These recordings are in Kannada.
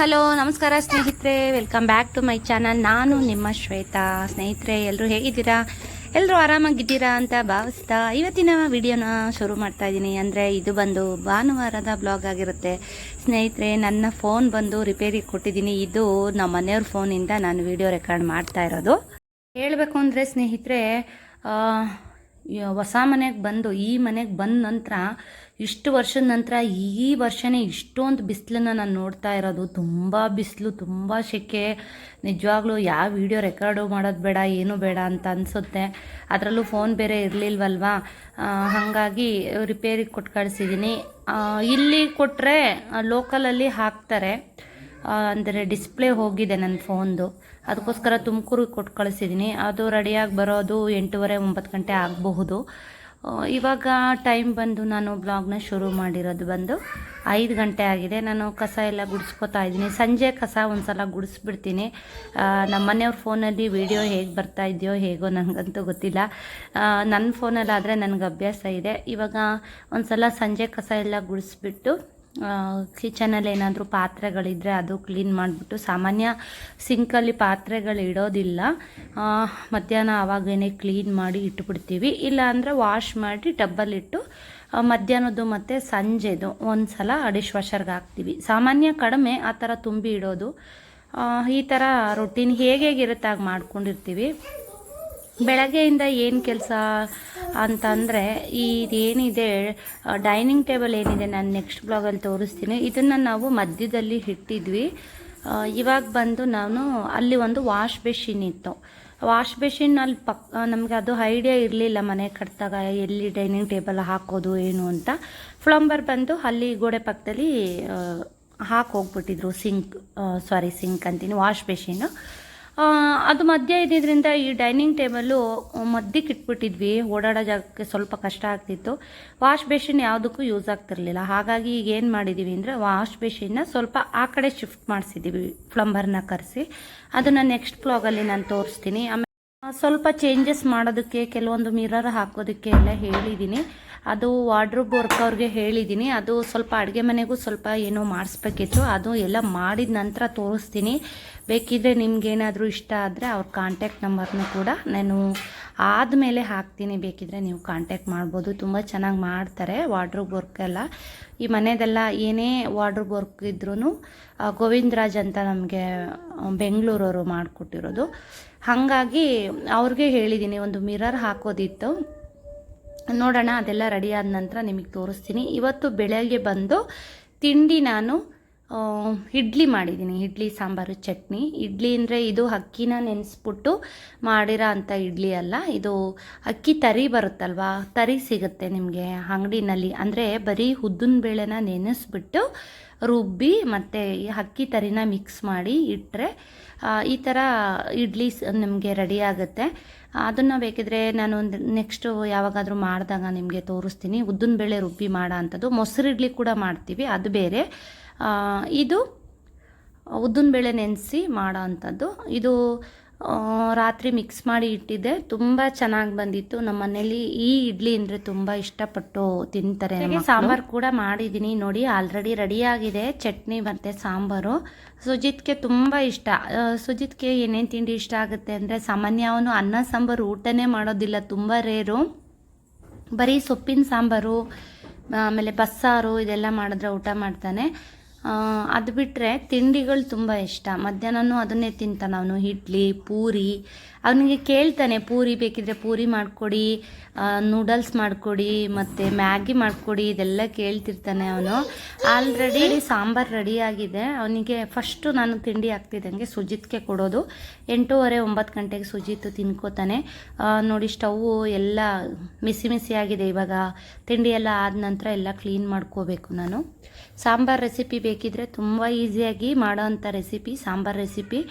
ಹಲೋ, ನಮಸ್ಕಾರ ಸ್ನೇಹಿತರೆ. Welcome back to my channel ನಾನು ನಿಮ್ಮ ಶ್ವೇತಾ. ಸ್ನೇಹಿತರೆ ಎಲ್ಲರೂ ಹೇಗಿದ್ದೀರಾ? ಎಲ್ಲರೂ ಆರಾಮಾಗಿದ್ದೀರಾ ಅಂತ ಭಾವಿಸ್ತಾ ಇವತ್ತಿನ ವಿಡಿಯೋನ ಶುರು ಮಾಡ್ತಾ ಇದ್ದೀನಿ. ಅಂದರೆ ಇದು ಬಂದು ಭಾನುವಾರದ ಬ್ಲಾಗ್ ಆಗಿರುತ್ತೆ. ಸ್ನೇಹಿತರೆ, ನನ್ನ ಫೋನ್ ಬಂದು ರಿಪೇರಿ ಕೊಟ್ಟಿದ್ದೀನಿ. ಇದು ನಮ್ಮ ಮನೆಯವ್ರ ಫೋನಿಂದ ನಾನು ವಿಡಿಯೋ ರೆಕಾರ್ಡ್ ಮಾಡ್ತಾ ಇರೋದು. ಹೇಳಬೇಕು ಅಂದರೆ ಸ್ನೇಹಿತರೆ ಹೊಸ ಮನೆಗೆ ಬಂದು, ಈ ಮನೆಗೆ ಬಂದ ನಂತರ ಇಷ್ಟು ವರ್ಷದ ನಂತರ ಈ ವರ್ಷನೇ ಇಷ್ಟೊಂದು ಬಿಸಿಲನ್ನ ನಾನು ನೋಡ್ತಾ ಇರೋದು. ತುಂಬ ಬಿಸಿಲು, ತುಂಬ ಸೆಕೆ. ನಿಜವಾಗ್ಲೂ ಯಾವ ವಿಡಿಯೋ ರೆಕಾರ್ಡು ಮಾಡೋದು ಬೇಡ, ಏನು ಬೇಡ ಅಂತ ಅನಿಸುತ್ತೆ. ಅದರಲ್ಲೂ ಫೋನ್ ಬೇರೆ ಇರಲಿಲ್ವಲ್ವಾ? ಹಾಗಾಗಿ ರಿಪೇರಿಗೆ ಕೊಟ್ಟು ಕಳಿಸಿದ್ದೀನಿ ಇಲ್ಲಿ ಕೊಟ್ಟರೆ ಲೋಕಲಲ್ಲಿ ಹಾಕ್ತಾರೆ. ಅಂದರೆ ಡಿಸ್ಪ್ಲೇ ಹೋಗಿದೆ ನನ್ನ ಫೋನ್ದು. ಅದಕ್ಕೋಸ್ಕರ ತುಮಕೂರಿಗೆ ಕೊಟ್ಟು ಕಳಿಸಿದ್ದೀನಿ ಅದು ರೆಡಿಯಾಗಿ ಬರೋದು ಎಂಟೂವರೆ, ಒಂಬತ್ತು ಗಂಟೆ ಆಗಬಹುದು. ಇವಾಗ ಟೈಮ್ ಬಂದು ನಾನು ಬ್ಲಾಗ್ನ ಶುರು ಮಾಡಿರೋದು ಬಂದು ಐದು ಗಂಟೆ ಆಗಿದೆ. ನಾನು ಕಸ ಎಲ್ಲ ಗುಡಿಸ್ಕೊತಾ ಇದ್ದೀನಿ. ಸಂಜೆ ಕಸ ಒಂದು ಸಲ ಗುಡಿಸ್ಬಿಡ್ತೀನಿ ನಮ್ಮ ಮನೆಯವ್ರ ಫೋನಲ್ಲಿ ವಿಡಿಯೋ ಹೇಗೆ ಬರ್ತಾ ಇದೆಯೋ ಹೇಗೋ ನನಗಂತೂ ಗೊತ್ತಿಲ್ಲ. ನನ್ನ ಫೋನಲ್ಲಾದರೆ ನನಗೆ ಅಭ್ಯಾಸ ಇದೆ. ಇವಾಗ ಒಂದು ಸಲ ಸಂಜೆ ಕಸ ಎಲ್ಲ ಗುಡಿಸ್ಬಿಟ್ಟು ಕಿಚನಲ್ಲಿ ಏನಾದರೂ ಪಾತ್ರೆಗಳಿದ್ದರೆ ಅದು ಕ್ಲೀನ್ ಮಾಡಿಬಿಟ್ಟು ಸಾಮಾನ್ಯ ಸಿಂಕಲ್ಲಿ ಪಾತ್ರೆಗಳು ಇಡೋದಿಲ್ಲ. ಮಧ್ಯಾಹ್ನ ಆವಾಗೇನೆ ಕ್ಲೀನ್ ಮಾಡಿ ಇಟ್ಬಿಡ್ತೀವಿ. ಇಲ್ಲ ಅಂದರೆ ವಾಶ್ ಮಾಡಿ ಟಬ್ಬಲ್ಲಿಟ್ಟು ಮಧ್ಯಾಹ್ನದ್ದು ಮತ್ತು ಸಂಜೆದು ಒಂದು ಸಲ ಡಿಶ್ ವಾಷರ್ಗೆ ಹಾಕ್ತೀವಿ. ಸಾಮಾನ್ಯ ಕಡಿಮೆ ಆ ಥರ ತುಂಬಿ ಇಡೋದು. ಈ ಥರ ರೊಟೀನ್ ಹೇಗೆ ಹೇಗಿರುತ್ತೆ ಆಗ ಮಾಡ್ಕೊಂಡಿರ್ತೀವಿ. ಬೆಳಗ್ಗೆಯಿಂದ ಏನು ಕೆಲಸ ಅಂತಂದರೆ ಇದೇನಿದೆ ಡೈನಿಂಗ್ ಟೇಬಲ್ ಏನಿದೆ ನಾನು ನೆಕ್ಸ್ಟ್ ಬ್ಲಾಗಲ್ಲಿ ತೋರಿಸ್ತೀನಿ. ಇದನ್ನು ನಾವು ಮಧ್ಯದಲ್ಲಿ ಇಟ್ಟಿದ್ವಿ. ಇವಾಗ ಬಂದು ನಾನು ಅಲ್ಲಿ ಒಂದು ವಾಶ್ ಬೇಸಿನ್ ಇತ್ತು. ವಾಶ್ ಬೇಸಿನ್ ಅಲ್ಲಿ ಪಕ್ ನಮಗೆ ಅದು ಐಡಿಯಾ ಇರಲಿಲ್ಲ ಮನೆ ಕಟ್ಟಿದಾಗ ಎಲ್ಲಿ ಡೈನಿಂಗ್ ಟೇಬಲ್ ಹಾಕೋದು ಏನು ಅಂತ. ಫ್ಲಂಬರ್ ಬಂದು ಅಲ್ಲಿ ಗೋಡೆ ಪಕ್ಕದಲ್ಲಿ ಹಾಕಿ ಹೋಗ್ಬಿಟ್ಟಿದ್ರು ಸಿಂಕ್ ಸಾರಿ ಸಿಂಕ್ ಅಂತೀನಿ ವಾಶ್ ಬೇಸಿನ್ ಆ, ಅದು ಮಧ್ಯ ಇದ್ದಿದ್ದರಿಂದ ಈ ಡೈನಿಂಗ್ ಟೇಬಲ್ಲು ಮಧ್ಯಕ್ಕೆ ಇಟ್ಬಿಟ್ಟಿದ್ವಿ. ಓಡಾಡೋ ಜಾಗಕ್ಕೆ ಸ್ವಲ್ಪ ಕಷ್ಟ ಆಗ್ತಿತ್ತು. ವಾಶ್ ಬೇಷಿನ್ ಯಾವುದಕ್ಕೂ ಯೂಸ್ ಆಗ್ತಿರ್ಲಿಲ್ಲ. ಹಾಗಾಗಿ ಈಗ ಏನು ಮಾಡಿದ್ದೀವಿ ಅಂದರೆ ವಾಶ್ ಬೇಷನ್ನ ಸ್ವಲ್ಪ ಆ ಕಡೆ ಶಿಫ್ಟ್ ಮಾಡಿಸಿದ್ದೀವಿ ಪ್ಲಂಬರ್ನ ಕರೆಸಿ. ಅದನ್ನು ನೆಕ್ಸ್ಟ್ ಬ್ಲಾಗಲ್ಲಿ ನಾನು ತೋರಿಸ್ತೀನಿ. ಆಮೇಲೆ ಸ್ವಲ್ಪ ಚೇಂಜಸ್ ಮಾಡೋದಕ್ಕೆ, ಕೆಲವೊಂದು ಮಿರರ್ ಹಾಕೋದಕ್ಕೆ ಎಲ್ಲ ಹೇಳಿದ್ದೀನಿ ಅದು ವಾರ್ಡ್ರೋಬ್ ವರ್ಕ್ ಅವ್ರಿಗೆ ಹೇಳಿದ್ದೀನಿ ಅದು ಸ್ವಲ್ಪ ಅಡುಗೆ ಮನೆಗೂ ಸ್ವಲ್ಪ ಏನೋ ಮಾಡಿಸ್ಬೇಕಿತ್ತು. ಅದು ಎಲ್ಲ ಮಾಡಿದ ನಂತರ ತೋರಿಸ್ತೀನಿ. ಬೇಕಿದ್ರೆ ನಿಮ್ಗೇನಾದರೂ ಇಷ್ಟ ಆದರೆ ಅವ್ರ ಕಾಂಟ್ಯಾಕ್ಟ್ ನಂಬರ್ನೂ ಕೂಡ ನಾನು ಆದಮೇಲೆ ಹಾಕ್ತೀನಿ. ಬೇಕಿದ್ರೆ ನೀವು ಕಾಂಟ್ಯಾಕ್ಟ್ ಮಾಡ್ಬೋದು. ತುಂಬ ಚೆನ್ನಾಗಿ ಮಾಡ್ತಾರೆ ವಾರ್ಡ್ರೋಬ್ ವರ್ಕ್ ಎಲ್ಲ. ಈ ಮನೆದೆಲ್ಲ ಏನೇ ವಾರ್ಡ್ರೋಬ್ ವರ್ಕ್ ಇದ್ರೂ ಗೋವಿಂದರಾಜ್ ಅಂತ ನಮಗೆ ಬೆಂಗಳೂರವರು ಮಾಡಿಕೊಟ್ಟಿರೋದು. ಹಾಗಾಗಿ ಅವ್ರಿಗೆ ಹೇಳಿದ್ದೀನಿ ಒಂದು ಮಿರರ್ ಹಾಕೋದಿತ್ತು. ನೋಡೋಣ, ಅದೆಲ್ಲ ರೆಡಿ ಆದ ನಂತರ ನಿಮಗೆ ತೋರಿಸ್ತೀನಿ. ಇವತ್ತು ಬೆಳಗ್ಗೆ ಬಂದು ತಿಂಡಿ ನಾನು ಇಡ್ಲಿ ಮಾಡಿದ್ದೀನಿ. ಇಡ್ಲಿ, ಸಾಂಬಾರು, ಚಟ್ನಿ. ಇಡ್ಲಿ ಅಂದರೆ ಇದು ಅಕ್ಕಿನ ನೆನೆಸ್ಬಿಟ್ಟು ಮಾಡಿರೋ ಅಂಥ ಇಡ್ಲಿ ಅಲ್ಲ. ಇದು ಅಕ್ಕಿ ತರಿ ಬರುತ್ತಲ್ವಾ? ತರಿ ಸಿಗುತ್ತೆ ನಿಮಗೆ ಅಂಗಡಿನಲ್ಲಿ. ಅಂದರೆ ಬರೀ ಉದ್ದಿನ ಬೇಳೆನ ನೆನೆಸ್ಬಿಟ್ಟು ರುಬ್ಬಿ ಮತ್ತು ಅಕ್ಕಿ ತರಿನ ಮಿಕ್ಸ್ ಮಾಡಿ ಇಟ್ಟರೆ ಈ ಥರ ಇಡ್ಲಿ ನಿಮಗೆ ರೆಡಿ ಆಗುತ್ತೆ. ಅದನ್ನು ಬೇಕಿದ್ರೆ ನಾನು ಒಂದು ನೆಕ್ಸ್ಟು ಯಾವಾಗಾದರೂ ಮಾಡಿದಾಗ ನಿಮಗೆ ತೋರಿಸ್ತೀನಿ. ಉದ್ದಿನ ಬೇಳೆ ರುಬ್ಬಿ ಮಾಡೋ ಅಂಥದ್ದು ಮೊಸರು ಇಡ್ಲಿ ಕೂಡ ಮಾಡ್ತೀವಿ. ಅದು ಬೇರೆ. ಇದು ಉದ್ದಿನ ಬೇಳೆ ನೆನೆಸಿ ಮಾಡೋ ಅಂಥದ್ದು ಇದು ರಾತ್ರಿ ಮಿಕ್ಸ್ ಮಾಡಿ ಇಟ್ಟಿದ್ದೆ. ತುಂಬ ಚೆನ್ನಾಗಿ ಬಂದಿತ್ತು. ನಮ್ಮ ಮನೇಲಿ ಈ ಇಡ್ಲಿ ಅಂದರೆ ತುಂಬ ಇಷ್ಟಪಟ್ಟು ತಿಂತಾರೆ ಸಾಂಬಾರು ಕೂಡ ಮಾಡಿದ್ದೀನಿ. ನೋಡಿ ಆಲ್ರೆಡಿ ರೆಡಿಯಾಗಿದೆ ಚಟ್ನಿ ಮತ್ತು ಸಾಂಬಾರು. ಸುಜಿತ್ಗೆ ತುಂಬ ಇಷ್ಟ. ಸುಜಿತ್ಗೆ ಏನೇನು ತಿಂಡಿ ಇಷ್ಟ ಆಗುತ್ತೆ ಅಂದರೆ ಸಾಮಾನ್ಯ ಅವನು ಅನ್ನ ಸಾಂಬಾರು ಊಟನೇ ಮಾಡೋದಿಲ್ಲ. ತುಂಬ ರೇರು. ಬರೀ ಸೊಪ್ಪಿನ ಸಾಂಬಾರು ಆಮೇಲೆ ಬಸ್ಸಾರು ಇದೆಲ್ಲ ಮಾಡಿದ್ರೆ ಊಟ ಮಾಡ್ತಾನೆ. ಅದು ಬಿಟ್ಟರೆ ತಿಂಡಿಗಳು ತುಂಬ ಇಷ್ಟ. ಮಧ್ಯಾಹ್ನನೂ ಅದನ್ನೇ ತಿಂತಾನೆ ಅವನು. ಇಡ್ಲಿ, ಪೂರಿ. ಅವನಿಗೆ ಕೇಳ್ತಾನೆ, ಪೂರಿ ಬೇಕಿದ್ರೆ ಪೂರಿ ಮಾಡಿಕೊಡಿ ನೂಡಲ್ಸ್ ಮಾಡಿಕೊಡಿ, ಮತ್ತು ಮ್ಯಾಗಿ ಮಾಡಿಕೊಡಿ, ಇದೆಲ್ಲ ಕೇಳ್ತಿರ್ತಾನೆ ಅವನು. ಆಲ್ರೆಡಿ ಸಾಂಬಾರು ರೆಡಿಯಾಗಿದೆ ಅವನಿಗೆ ಫಸ್ಟು ನಾನು ತಿಂಡಿ ಹಾಕ್ತಿದ್ದಂಗೆ ಸುಜಿತ್ಗೆ ಕೊಡೋದು. ಎಂಟೂವರೆ, ಒಂಬತ್ತು ಗಂಟೆಗೆ ಸುಜಿತ್ ತಿನ್ಕೋತಾನೆ. ನೋಡಿ ಸ್ಟವ್ವು ಎಲ್ಲ ಮಿಸಿ ಮಿಸಿ ಆಗಿದೆ ಇವಾಗ. ತಿಂಡಿ ಎಲ್ಲ ಆದ ನಂತರ ಎಲ್ಲ ಕ್ಲೀನ್ ಮಾಡ್ಕೋಬೇಕು ನಾನು. ಸಾಂಬಾರು ರೆಸಿಪಿ ಬೇಕಿದ್ರೆ ತುಂಬ ಈಸಿಯಾಗಿ ಮಾಡೋವಂಥ ರೆಸಿಪಿ, ಸಾಂಬಾರ್ ರೆಸಿಪಿ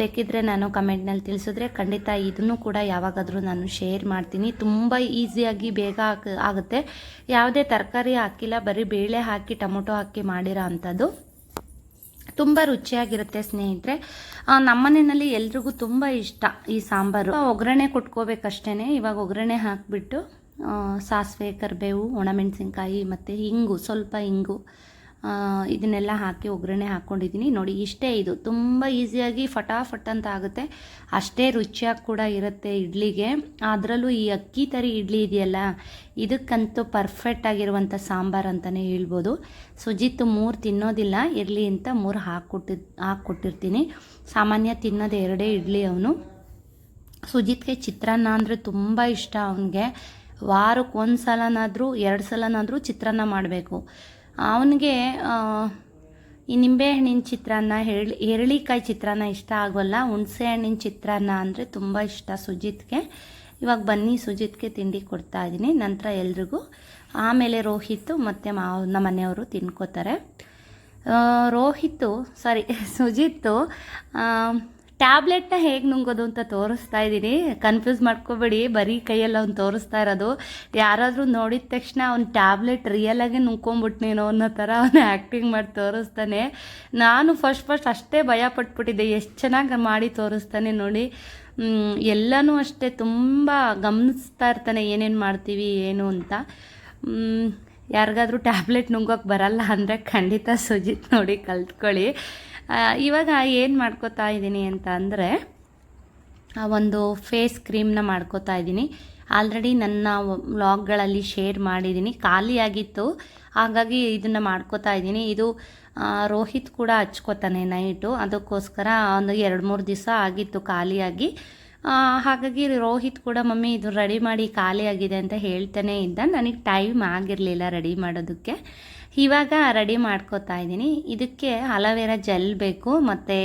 ಬೇಕಿದ್ರೆ ನಾನು ಕಮೆಂಟ್ನಲ್ಲಿ ತಿಳಿಸಿದ್ರೆ ಖಂಡಿತ ಇದನ್ನು ಕೂಡ ಯಾವಾಗಾದರೂ ನಾನು ಶೇರ್ ಮಾಡ್ತೀನಿ. ತುಂಬ ಈಸಿಯಾಗಿ ಬೇಗ ಆಗ, ಆಗುತ್ತೆ. ಯಾವುದೇ ತರಕಾರಿ ಹಾಕಿಲ್ಲ, ಬರೀ ಬೇಳೆ ಹಾಕಿ, ಟೊಮೊಟೊ ಹಾಕಿ ಮಾಡಿರೋ ಅಂಥದ್ದು ತುಂಬ ರುಚಿಯಾಗಿರುತ್ತೆ ಸ್ನೇಹಿತರೆ. ನಮ್ಮನೆಯಲ್ಲಿ ಎಲ್ರಿಗೂ ತುಂಬ ಇಷ್ಟ ಈ ಸಾಂಬಾರು. ಒಗ್ಗರಣೆ ಕೊಟ್ಕೋಬೇಕಷ್ಟೇ ಇವಾಗ ಒಗ್ಗರಣೆ ಹಾಕಿಬಿಟ್ಟು ಸಾಸಿವೆ, ಕರಿಬೇವು, ಒಣಮೆಣಸಿನ್ಕಾಯಿ ಮತ್ತು ಹಿಂಗು ಸ್ವಲ್ಪ ಹಿಂಗು ಇದನ್ನೆಲ್ಲ ಹಾಕಿ ಒಗ್ಗರಣೆ ಹಾಕ್ಕೊಂಡಿದ್ದೀನಿ. ನೋಡಿ, ಇಷ್ಟೇ ಇದು. ತುಂಬ ಈಸಿಯಾಗಿ ಫಟಾಫಟ್ ಅಂತ ಆಗುತ್ತೆ. ಅಷ್ಟೇ ರುಚಿಯಾಗಿ ಕೂಡ ಇರುತ್ತೆ ಇಡ್ಲಿಗೆ. ಅದರಲ್ಲೂ ಈ ಅಕ್ಕಿ ತರಿ ಇಡ್ಲಿ ಇದೆಯಲ್ಲ, ಇದಕ್ಕಂತೂ ಪರ್ಫೆಕ್ಟ್ ಆಗಿರುವಂಥ ಸಾಂಬಾರು ಅಂತಲೇ ಹೇಳ್ಬೋದು. ಸುಜಿತ್ ಮೂರು ತಿನ್ನೋದಿಲ್ಲ, ಇರಲಿ ಅಂತ ಮೂರು ಹಾಕ್ಕೊಟ್ಟಿ, ಹಾಕ್ಕೊಟ್ಟಿರ್ತೀನಿ. ಸಾಮಾನ್ಯ ತಿನ್ನೋದು ಎರಡೇ ಇಡ್ಲಿ ಅವನು. ಸುಜಿತ್ಗೆ ಚಿತ್ರಾನ್ನ ಅಂದರೆ ತುಂಬ ಇಷ್ಟ ಅವನಿಗೆ. ವಾರಕ್ಕೆ ಒಂದು ಸಲನಾದರೂ ಎರಡು ಸಲನಾದರೂ ಚಿತ್ರಾನ್ನ ಮಾಡಬೇಕು. ಅವನಿಗೆ ಈ ನಿಂಬೆಹಣ್ಣಿನ ಚಿತ್ರಾನ್ನ ಹೆರಳಿ ಎರಳಿಕಾಯಿ ಚಿತ್ರಾನ್ನ ಇಷ್ಟ ಆಗೋಲ್ಲ. ಹುಣಸೆ ಹಣ್ಣಿನ ಚಿತ್ರಾನ್ನ ಅಂದರೆ ತುಂಬ ಇಷ್ಟ ಸುಜಿತ್ಗೆ. ಇವಾಗ ಬನ್ನಿ, ಸುಜಿತ್ಗೆ ತಿಂಡಿ ಕೊಡ್ತಾ ಇದ್ದೀನಿ. ನಂತರ ಎಲ್ರಿಗೂ. ಆಮೇಲೆ ರೋಹಿತ್ ಮತ್ತು ಮಾವ ನಮ್ಮ ಮನೆಯವರು ತಿನ್ಕೋತಾರೆ. ರೋಹಿತ್ ಸಾರಿ ಸುಜಿತ್ತು ಟ್ಯಾಬ್ಲೆಟ್ನ ಹೇಗೆ ನುಂಗೋದು ಅಂತ ತೋರಿಸ್ತಾ ಇದ್ದೀನಿ ಕನ್ಫ್ಯೂಸ್ ಮಾಡ್ಕೋಬೇಡಿ. ಬರೀ ಕೈಯಲ್ಲಿ ಅವ್ನು ತೋರಿಸ್ತಾ ಇರೋದು. ಯಾರಾದರೂ ನೋಡಿದ ತಕ್ಷಣ ಅವ್ನು ಟ್ಯಾಬ್ಲೆಟ್ ರಿಯಲಾಗಿ ನುಂಗ್ಕೊಂಬಿಟ್ನೇನೋ ಅನ್ನೋ ಥರ ಅವನು ಆ್ಯಕ್ಟಿಂಗ್ ಮಾಡಿ ತೋರಿಸ್ತಾನೆ. ನಾನು ಫಸ್ಟ್ ಫಸ್ಟ್ ಅಷ್ಟೇ ಭಯ ಪಟ್ಬಿಟ್ಟಿದ್ದೆ. ಎಷ್ಟು ಚೆನ್ನಾಗಿ ಮಾಡಿ ತೋರಿಸ್ತಾನೆ ನೋಡಿ. ಎಲ್ಲನೂ ಅಷ್ಟೇ ತುಂಬ ಗಮನಿಸ್ತಾ ಇರ್ತಾನೆ ಏನೇನು ಮಾಡ್ತೀವಿ, ಏನು ಅಂತ. ಯಾರಿಗಾದರೂ ಟ್ಯಾಬ್ಲೆಟ್ ನುಂಗೋಕೆ ಬರಲ್ಲ ಅಂದರೆ ಖಂಡಿತ ಸುಜಿತ್ ನೋಡಿ ಕಲ್ತ್ಕೊಳ್ಳಿ. ಇವಾಗ ಏನು ಮಾಡ್ಕೋತಾ ಇದ್ದೀನಿ ಅಂತ ಅಂದರೆ, ಆ, ಒಂದು ಫೇಸ್ ಕ್ರೀಮ್ನ ಮಾಡ್ಕೋತಾ ಇದ್ದೀನಿ ಆಲ್ರೆಡಿ ನನ್ನ ವ್ಲಾಗ್ಗಳಲ್ಲಿ ಶೇರ್ ಮಾಡಿದ್ದೀನಿ ಖಾಲಿಯಾಗಿತ್ತು. ಹಾಗಾಗಿ ಇದನ್ನು ಮಾಡ್ಕೋತಾ ಇದ್ದೀನಿ ಇದು ರೋಹಿತ್ ಕೂಡ ಹಚ್ಕೋತಾನೆ ನೈಟು. ಅದಕ್ಕೋಸ್ಕರ ಒಂದು ಎರಡು ಮೂರು ದಿವಸ ಆಗಿತ್ತು ಖಾಲಿಯಾಗಿ. ಹಾಗಾಗಿ ರೋಹಿತ್ ಕೂಡ, ಮಮ್ಮಿ, ಇದು ರೆಡಿ ಮಾಡಿ ಖಾಲಿಯಾಗಿದೆ ಅಂತ ಹೇಳ್ತಾನೆ ಇದ್ದ. ನನಗೆ ಟೈಮ್ ಆಗಿರಲಿಲ್ಲ ರೆಡಿ ಮಾಡೋದಕ್ಕೆ. ಇವಾಗ ರೆಡಿ ಮಾಡ್ಕೋತಾ ಇದ್ದೀನಿ. ಇದಕ್ಕೆ ಅಲೋವೆರಾ ಜೆಲ್ ಬೇಕು, ಮತ್ತು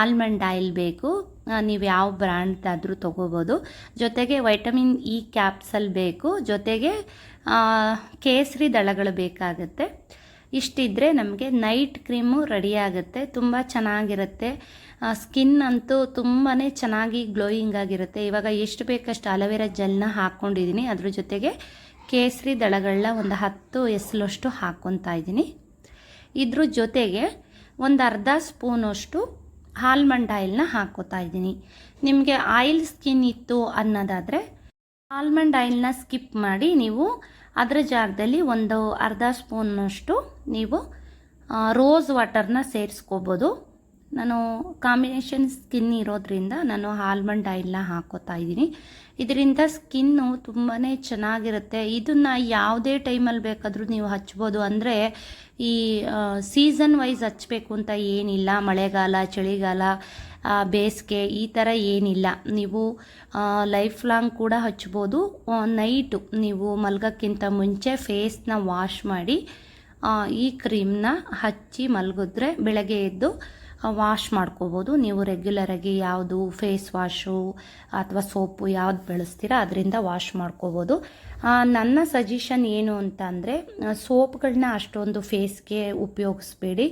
ಆಲ್ಮಂಡ್ ಆಯಿಲ್ ಬೇಕು. ನೀವು ಯಾವ ಬ್ರ್ಯಾಂಡ್ದಾದರೂ ತೊಗೋಬೋದು. ಜೊತೆಗೆ ವೈಟಮಿನ್ ಇ ಕ್ಯಾಪ್ಸಲ್ ಬೇಕು. ಜೊತೆಗೆ ಕೇಸರಿ ದಳಗಳು ಬೇಕಾಗುತ್ತೆ. ಇಷ್ಟಿದ್ರೆ ನಮಗೆ ನೈಟ್ ಕ್ರೀಮು ರೆಡಿ ಆಗುತ್ತೆ. ತುಂಬ ಚೆನ್ನಾಗಿರುತ್ತೆ. ಸ್ಕಿನ್ ಅಂತೂ ತುಂಬಾ ಚೆನ್ನಾಗಿ ಗ್ಲೋಯಿಂಗ್ ಆಗಿರುತ್ತೆ. ಇವಾಗ ಎಷ್ಟು ಬೇಕಷ್ಟು ಅಲೋವೆರಾ ಜೆಲ್ನ ಹಾಕ್ಕೊಂಡಿದ್ದೀನಿ ಅದ್ರ ಜೊತೆಗೆ ಕೇಸರಿ ದಳಗಳನ್ನ ಒಂದು ಹತ್ತು ಎಸಲಷ್ಟು ಹಾಕ್ಕೊತಾ ಇದ್ದೀನಿ. ಇದ್ರ ಜೊತೆಗೆ ಒಂದು ಅರ್ಧ ಸ್ಪೂನಷ್ಟು ಆಲ್ಮಂಡ್ ಆಯಿಲ್ನ ಹಾಕ್ಕೋತಾ ಇದ್ದೀನಿ. ನಿಮಗೆ ಆಯಿಲ್ ಸ್ಕಿನ್ ಇತ್ತು ಅನ್ನೋದಾದರೆ ಆಲ್ಮಂಡ್ ಆಯಿಲ್ನ ಸ್ಕಿಪ್ ಮಾಡಿ ನೀವು ಅದರ ಜಾಗದಲ್ಲಿ ಒಂದು ಅರ್ಧ ಸ್ಪೂನಷ್ಟು ನೀವು ರೋಸ್ ವಾಟರ್ನ ಸೇರಿಸ್ಕೋಬೋದು. ನಾನು ಕಾಂಬಿನೇಷನ್ ಸ್ಕಿನ್ ಇರೋದ್ರಿಂದ ನಾನು ಆಲ್ಮಂಡ್ ಆಯಿಲ್ನ ಹಾಕೋತಾ ಇದ್ದೀನಿ. ಇದರಿಂದ ಸ್ಕಿನ್ನು ತುಂಬಾ ಚೆನ್ನಾಗಿರುತ್ತೆ. ಇದನ್ನು ಯಾವುದೇ ಟೈಮಲ್ಲಿ ಬೇಕಾದರೂ ನೀವು ಹಚ್ಬೋದು. ಅಂದರೆ ಈ ಸೀಸನ್ ವೈಸ್ ಹಚ್ಚಬೇಕು ಅಂತ ಏನಿಲ್ಲ. ಮಳೆಗಾಲ, ಚಳಿಗಾಲ ಬೇಸಿಗೆ ಈ ಥರ ಏನಿಲ್ಲ. ನೀವು ಲೈಫ್ ಲಾಂಗ್ ಕೂಡ ಹಚ್ಬೋದು. ನೈಟು ನೀವು ಮಲ್ಗೋಕ್ಕಿಂತ ಮುಂಚೆ ಫೇಸ್ನ ವಾಶ್ ಮಾಡಿ ಈ ಕ್ರೀಮ್ನ ಹಚ್ಚಿ ಮಲಗಿದ್ರೆ ಬೆಳಗ್ಗೆ ಎದ್ದು ವಾಶ್ ಮಾಡ್ಕೋಬೋದು. ನೀವು ರೆಗ್ಯುಲರಾಗಿ ಯಾವುದು ಫೇಸ್ ವಾಶು ಅಥವಾ ಸೋಪು ಯಾವ್ದು ಬಳಸ್ತೀರಾ ಅದರಿಂದ ವಾಶ್ ಮಾಡ್ಕೋಬೋದು. ನನ್ನ ಸಜೆಷನ್ ಏನು ಅಂತ ಅಂದರೆ ಸೋಪ್ಗಳನ್ನ ಅಷ್ಟೊಂದು ಫೇಸ್ಗೆ ಉಪಯೋಗಿಸ್ಬೇಡಿ.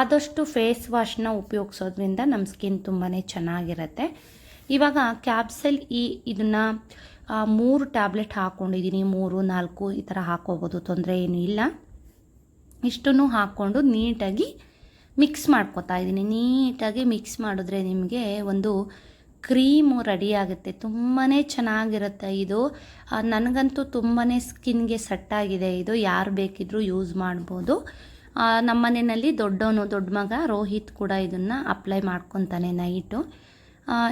ಆದಷ್ಟು ಫೇಸ್ ವಾಶ್ನ ಉಪಯೋಗಿಸೋದ್ರಿಂದ ನಮ್ಮ ಸ್ಕಿನ್ ತುಂಬಾ ಚೆನ್ನಾಗಿರುತ್ತೆ. ಇವಾಗ ಕ್ಯಾಪ್ಸಲ್ ಈ ಇದನ್ನು ಮೂರು ಟ್ಯಾಬ್ಲೆಟ್ ಹಾಕ್ಕೊಂಡಿದ್ದೀನಿ ಮೂರು, ನಾಲ್ಕು ಈ ಥರ ಹಾಕೋಬೋದು. ತೊಂದರೆ ಏನೂ ಇಲ್ಲ. ಇಷ್ಟನ್ನು ಹಾಕ್ಕೊಂಡು ನೀಟಾಗಿ ಮಿಕ್ಸ್ ಮಾಡ್ಕೊತಾ ಇದ್ದೀನಿ. ನೀಟಾಗಿ ಮಿಕ್ಸ್ ಮಾಡಿದ್ರೆ ನಿಮಗೆ ಒಂದು ಕ್ರೀಮು ರೆಡಿ ಆಗುತ್ತೆ. ತುಂಬಾ ಚೆನ್ನಾಗಿರುತ್ತೆ ಇದು. ನನಗಂತೂ ತುಂಬಾ ಸ್ಕಿನ್ಗೆ ಸೆಟ್ಟಾಗಿದೆ ಇದು. ಯಾರು ಬೇಕಿದ್ರೂ ಯೂಸ್ ಮಾಡ್ಬೋದು. ನಮ್ಮ ಮನೆಯಲ್ಲಿ ದೊಡ್ಡವನು, ದೊಡ್ಡ ಮಗ ರೋಹಿತ್ ಕೂಡ ಇದನ್ನು ಅಪ್ಲೈ ಮಾಡ್ಕೊತಾನೆ ನೈಟು.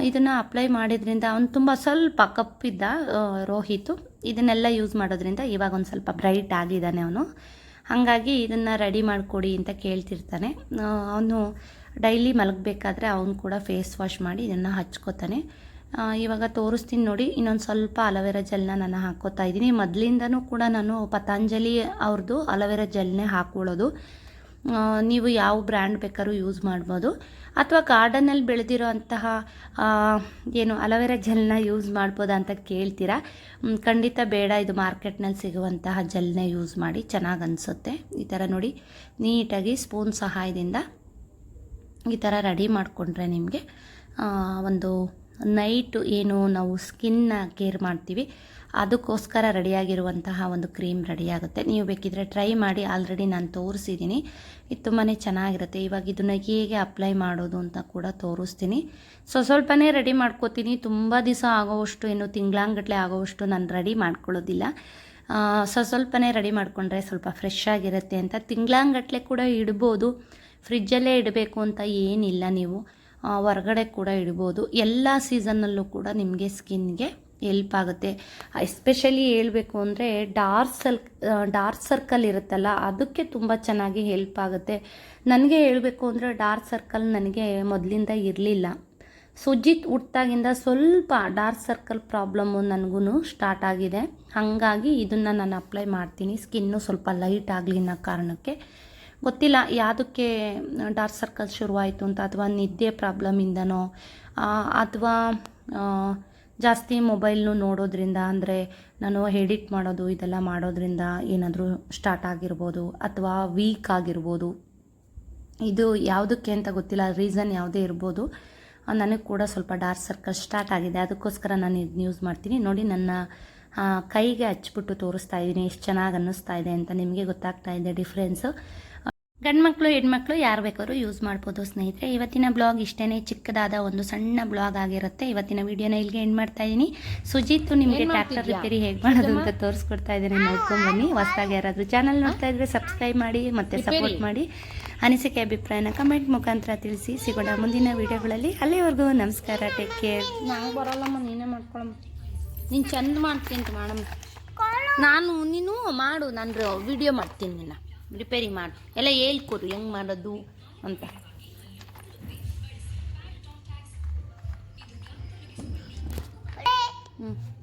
ಇದನ್ನು ಅಪ್ಲೈ ಮಾಡಿದ್ರಿಂದ ಅವನು ತುಂಬ ಸ್ವಲ್ಪ ಕಪ್ಪಿದ್ದ ರೋಹಿತು. ಇದನ್ನೆಲ್ಲ ಯೂಸ್ ಮಾಡೋದ್ರಿಂದ ಇವಾಗ ಒಂದು ಸ್ವಲ್ಪ ಬ್ರೈಟ್ ಆಗಿದ್ದಾನೆ ಅವನು. ಹಾಗಾಗಿ ಇದನ್ನು ರೆಡಿ ಮಾಡಿಕೊಡಿ ಅಂತ ಕೇಳ್ತಿರ್ತಾನೆ. ಅವನು ಡೈಲಿ ಮಲಗಬೇಕಾದ್ರೆ ಅವನು ಕೂಡ ಫೇಸ್ ವಾಶ್ ಮಾಡಿ ಇದನ್ನು ಹಚ್ಕೋತಾನೆ. ಇವಾಗ ತೋರಿಸ್ತೀನಿ ನೋಡಿ, ಇನ್ನೊಂದು ಸ್ವಲ್ಪ ಅಲೋವೆರಾ ಜೆಲ್ನ ನಾನು ಹಾಕೋತಾ ಇದ್ದೀನಿ. ಮೊದಲಿಂದನೂ ಕೂಡ ನಾನು ಪತಂಜಲಿ ಅವ್ರದ್ದು ಅಲೋವೆರಾ ಜೆಲ್ನೇ ಹಾಕ್ಕೊಳ್ಳೋದು ನೀವು ಯಾವ ಬ್ರ್ಯಾಂಡ್ ಬೇಕಾದ್ರೂ ಯೂಸ್ ಮಾಡ್ಬೋದು. ಅಥವಾ ಗಾರ್ಡನಲ್ಲಿ ಬೆಳೆದಿರೋ ಅಂತಹ ಏನು ಅಲೋವೆರಾ ಜೆಲ್ನ ಯೂಸ್ ಮಾಡ್ಬೋದಾ ಅಂತ ಕೇಳ್ತೀರಾ? ಖಂಡಿತ ಬೇಡ. ಇದು ಮಾರ್ಕೆಟ್ನಲ್ಲಿ ಸಿಗುವಂತಹ ಜೆಲ್ನ ಯೂಸ್ ಮಾಡಿ ಚೆನ್ನಾಗಿ ಅನಿಸುತ್ತೆ. ಈ ಥರ ನೋಡಿ, ನೀಟಾಗಿ ಸ್ಪೂನ್ ಸಹಾಯದಿಂದ ಈ ಥರ ರೆಡಿ ಮಾಡಿಕೊಂಡ್ರೆ ನಿಮಗೆ ಒಂದು ನೈಟು ಏನು ನಾವು ಸ್ಕಿನ್ನ ಕೇರ್ ಮಾಡ್ತೀವಿ. ಅದಕ್ಕೋಸ್ಕರ ರೆಡಿಯಾಗಿರುವಂತಹ ಒಂದು ಕ್ರೀಮ್ ರೆಡಿಯಾಗುತ್ತೆ. ನೀವು ಬೇಕಿದ್ರೆ ಟ್ರೈ ಮಾಡಿ, ಆಲ್ರೆಡಿ ನಾನು ತೋರಿಸಿದ್ದೀನಿ. ಇದು ತುಂಬಾ ಚೆನ್ನಾಗಿರುತ್ತೆ. ಇವಾಗ ಇದನ್ನು ಹೇಗೆ ಅಪ್ಲೈ ಮಾಡೋದು ಅಂತ ಕೂಡ ತೋರಿಸ್ತೀನಿ. ಸೊ, ಸ್ವಲ್ಪನೇ ರೆಡಿ ಮಾಡ್ಕೋತೀನಿ. ತುಂಬ ದಿವಸ ಆಗೋವಷ್ಟು ಏನು ತಿಂಗಳಾಂಗಟ್ಲೆ ಆಗೋವಷ್ಟು ನಾನು ರೆಡಿ ಮಾಡ್ಕೊಳ್ಳೋದಿಲ್ಲ. ಸೊ, ಸ್ವಲ್ಪನೇ ರೆಡಿ ಮಾಡಿಕೊಂಡ್ರೆ ಸ್ವಲ್ಪ ಫ್ರೆಶ್ ಆಗಿರುತ್ತೆ ಅಂತ ತಿಂಗಳಾಂಗಟ್ಲೆ ಕೂಡ ಇಡ್ಬೋದು. ಫ್ರಿಜ್ಜಲ್ಲೇ ಇಡಬೇಕು ಅಂತ ಏನಿಲ್ಲ ನೀವು. ಹೊರಗಡೆ ಕೂಡ ಇಡ್ಬೋದು. ಎಲ್ಲ ಸೀಸನ್ನಲ್ಲೂ ಕೂಡ ನಿಮಗೆ ಸ್ಕಿನ್ಗೆ ಹೆಲ್ಪ್ ಆಗುತ್ತೆ. ಎಸ್ಪೆಷಲಿ ಹೇಳಬೇಕು ಅಂದರೆ ಡಾರ್ಕ್ ಸಲ್ ಡಾರ್ಕ್ ಸರ್ಕಲ್ ಇರುತ್ತಲ್ಲ, ಅದಕ್ಕೆ ತುಂಬ ಚೆನ್ನಾಗಿ ಹೆಲ್ಪ್ ಆಗುತ್ತೆ. ನನಗೆ ಹೇಳಬೇಕು ಅಂದರೆ ಡಾರ್ಕ್ ಸರ್ಕಲ್ ನನಗೆ ಮೊದಲಿಂದ ಇರಲಿಲ್ಲ. ಸುಜಿತ್ ಹುಟ್ಟಾಗಿಂದ ಸ್ವಲ್ಪ ಡಾರ್ಕ್ ಸರ್ಕಲ್ ಪ್ರಾಬ್ಲಮ್ಮು ನನಗೂ ಸ್ಟಾರ್ಟ್ ಆಗಿದೆ. ಹಾಗಾಗಿ ಇದನ್ನು ನಾನು ಅಪ್ಲೈ ಮಾಡ್ತೀನಿ. ಸ್ಕಿನ್ನು ಸ್ವಲ್ಪ ಲೈಟ್ ಆಗಲಿ ಅನ್ನೋ ಕಾರಣಕ್ಕೆ. ಗೊತ್ತಿಲ್ಲ ಯಾವುದಕ್ಕೆ ಡಾರ್ಕ್ ಸರ್ಕಲ್ ಶುರುವಾಯಿತು ಅಂತ, ಅಥವಾ ನಿದ್ದೆ ಪ್ರಾಬ್ಲಮಿಂದನೋ ಅಥವಾ ಜಾಸ್ತಿ ಮೊಬೈಲ್ನು ನೋಡೋದ್ರಿಂದ, ಅಂದರೆ ನಾನು ಎಡಿಟ್ ಮಾಡೋದು, ಇದೆಲ್ಲ ಮಾಡೋದ್ರಿಂದ ಏನಾದರೂ ಸ್ಟಾರ್ಟ್ ಆಗಿರ್ಬೋದು, ಅಥವಾ ವೀಕ್ ಆಗಿರ್ಬೋದು. ಇದು ಯಾವುದಕ್ಕೆ ಅಂತ ಗೊತ್ತಿಲ್ಲ ರೀಸನ್ ಯಾವುದೇ ಇರ್ಬೋದು. ನನಗೆ ಕೂಡ ಸ್ವಲ್ಪ ಡಾರ್ಕ್ ಸರ್ಕಲ್ ಸ್ಟಾರ್ಟ್ ಆಗಿದೆ. ಅದಕ್ಕೋಸ್ಕರ ನಾನು ಇದನ್ನ ಯೂಸ್ ಮಾಡ್ತೀನಿ. ನೋಡಿ, ನನ್ನ ಕೈಗೆ ಹಚ್ಬಿಟ್ಟು ತೋರಿಸ್ತಾ ಇದ್ದೀನಿ, ಎಷ್ಟು ಚೆನ್ನಾಗಿ ಅನ್ನಿಸ್ತಾ ಇದೆ ಅಂತ ನಿಮಗೆ ಗೊತ್ತಾಗ್ತಾ ಇದೆ ಡಿಫ್ರೆನ್ಸು ಗಂಡ್ಮಕ್ಳು ಹೆಣ್ಮಕ್ಳು ಯಾರು ಬೇಕಾದ್ರೂ ಯೂಸ್ ಮಾಡ್ಬೋದು ಸ್ನೇಹಿತರೆ. ಇವತ್ತಿನ ಬ್ಲಾಗ್ ಇಷ್ಟೇ ಚಿಕ್ಕದಾದ ಒಂದು ಸಣ್ಣ ಬ್ಲಾಗ್ ಆಗಿರುತ್ತೆ. ಇವತ್ತಿನ ವಿಡಿಯೋನ ಇಲ್ಲಿಗೆ ಎಂಡ್ ಮಾಡ್ತಾ ಇದ್ದೀನಿ ಸುಜಿತ್ ನಿಮಗೆ ಟ್ರ್ಯಾಕ್ಟರ್ ರಿಪೇರಿ ಹೇಗೆ ಮಾಡೋದು ಅಂತ ತೋರಿಸ್ಕೊಡ್ತಾ ಇದ್ದೀನಿ. ನೋಡ್ಕೊಂಡು ಬನ್ನಿ. ಹೊಸದಾಗಿ ಯಾರಾದರೂ ಚಾನಲ್ ನೋಡ್ತಾ ಇದ್ರೆ ಸಬ್ಸ್ಕ್ರೈಬ್ ಮಾಡಿ ಮತ್ತೆ ಸಪೋರ್ಟ್ ಮಾಡಿ. ಅನಿಸಿಕೆ ಅಭಿಪ್ರಾಯನ ಕಮೆಂಟ್ ಮುಖಾಂತರ ತಿಳಿಸಿ. ಸಿಗೋಣ ಮುಂದಿನ ವಿಡಿಯೋಗಳಲ್ಲಿ ಅಲ್ಲಿವರೆಗೂ ನಮಸ್ಕಾರ. ಟೇಕ್ ಕೇರ್ ನಾವು ಬರೋಲ್ಲಮ್ಮ ನೀನೇ ಮಾಡ್ಕೊಳಮ್ಮ. ನೀನು ಚಂದ ಮಾಡ್ತೀನಿ ಮಾಡಮ್ಮ ನಾನು ನೀನು ಮಾಡು. ನಾನು ವಿಡಿಯೋ ಮಾಡ್ತೀನಿ ನಿನ್ನ. ರಿಪೇರಿ ಮಾಡು. ಎಲ್ಲ ಹೇಳ್ಕೊರು ಹೆಂಗೆ ಮಾಡೋದು ಅಂತ. ಹ್ಞೂ